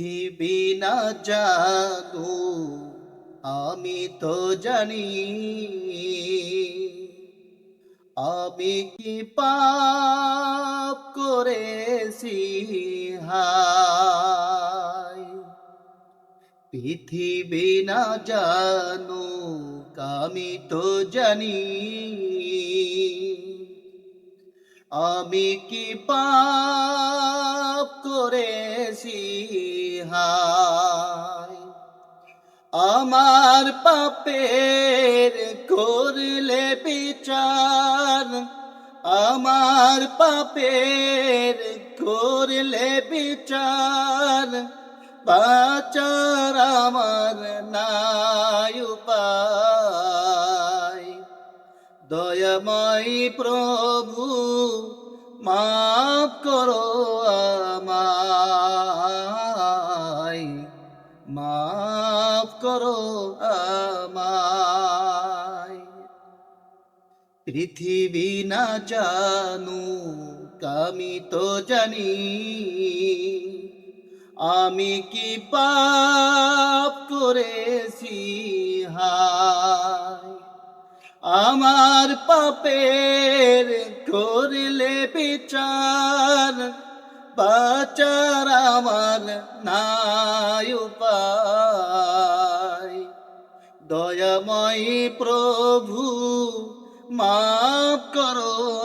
পৃথিবী না জানু আমি তো জানি। আমি কি পাপ করেছি? হায়, পৃথিবী না জানু আমি তো জানি। আমি কি পাপ করেছি? হায়। আমার পাপের করলে বিচার। আমার পাপের করলে বিচার। বাচার আমার নাই উপায়। দয়াময় প্রভু, মাফ করো আমায়, মাফ করো আমায়। পৃথিবী না জানু আমি তো জানি, আমি কি পাপ করেছি হায়? আমার পাপের করলে বিচার, বাচার আমার নাই উপায়। দয়াময় প্রভু, মাফ করো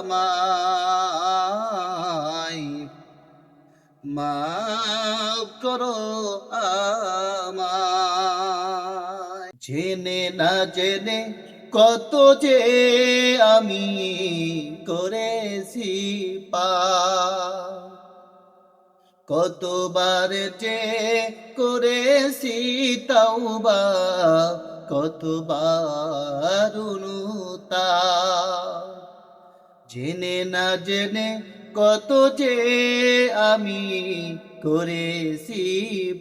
আমায়। মাফ করো আমায়। জেনে না জেনে কত যে আমি করেছি পা কতবার যে করেছি তাওবা, কতবার অনুতা জেনে না জেনে কত যে আমি করেছি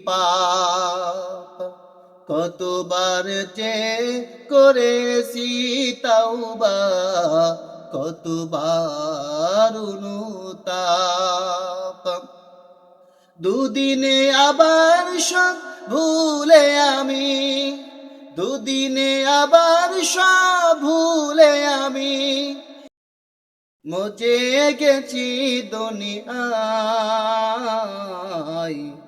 পাপ কতবার যে করেছি তাওবা, কতবার অনুতাপ। দুদিনে আবার সব ভুলে আমি, দুদিনে আবার সব ভুলে আমি। মজে গেছি দুনিয়ায়।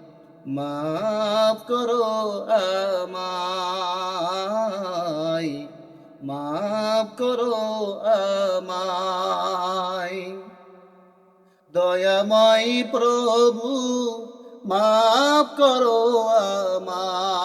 মাফ করো আমায় মাফ করো আমায়। দয়াময় প্রভু মাফ করো আমায়।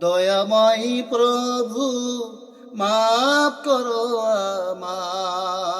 দয়াময় প্রভু মাফ করো আমায়।